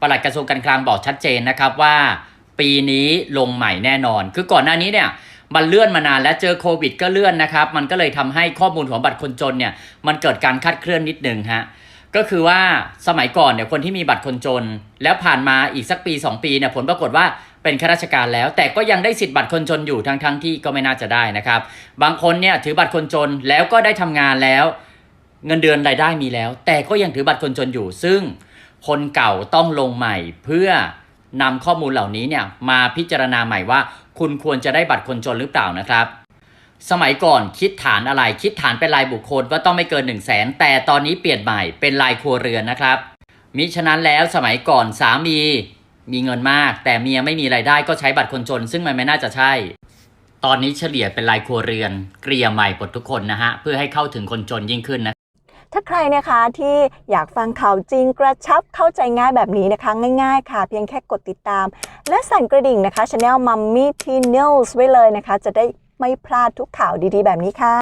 ปลัดกระทรวงการคลังบอกชัดเจนนะครับว่า ปีนี้ลงใหม่แน่นอน คือก่อนหน้านี้เนี่ยมันเลื่อนมานานและเจอโควิดก็เลื่อนนะครับ มันก็เลยทำให้ข้อมูลของบัตรคนจนเนี่ยมันเกิดการคลาดเคลื่อนนิดหนึ่งฮะก็คือว่าสมัยก่อนเนี่ยคนที่มีบัตรคนจน แล้วผ่านมาอีกสักปี 2 ปีเนี่ยผลปรากฏว่าเป็นข้าราชการแล้ว แต่ก็ยังได้สิทธิ์บัตรคนจนอยู่ทั้งทั้งๆที่ก็ไม่น่าจะได้นะครับ บางคนเนี่ยถือบัตรคนจนแล้วก็ได้ทำงานแล้ว เงินเดือนรายได้มีแล้ว แต่ก็ยังถือบัตรคนจนอยู่ ซึ่ง คนเก่าต้องลงใหม่ เพื่อนำข้อมูลเหล่านี้เนี่ยมาพิจารณาใหม่ว่า คุณควรจะได้บัตรคนจนหรือเปล่านะครับ สมัยก่อนคิดฐานอะไรคิดฐานเป็นรายบุคคลว่าต้องไม่เกิน 1 0 0 0 0แสนแต่ตอนนี้เปลี่ยนใหม่เป็นรายครัวเรือนนะครับมิฉะนั้นแล้วสมัยก่อนสามีมีเงินมาก แต่เมียไม่มีรายได้ก็ใช้บัตรคนจน ซึ่งมันไม่น่าจะใช่ ตอนนี้เฉลี่ยเป็นรายครัวเรือน เกลี่ยใหม่หมดทุกคนนะฮะเพื่อให้เข้าถึงคนจนยิ่งขึ้นนะ ถ้าใครนะคะที่อยากฟังข่าวจริงกระชับเข้าใจง่ายแบบนี้นะคะ ง่ายๆ ค่ะ เพียงแค่กดติดตาม และสั่นกระดิ่งนะคะ Channel Mummy T News ไว้เลยนะคะ จะได้ไม่พลาดทุกข่าวดีๆ แบบนี้ค่ะ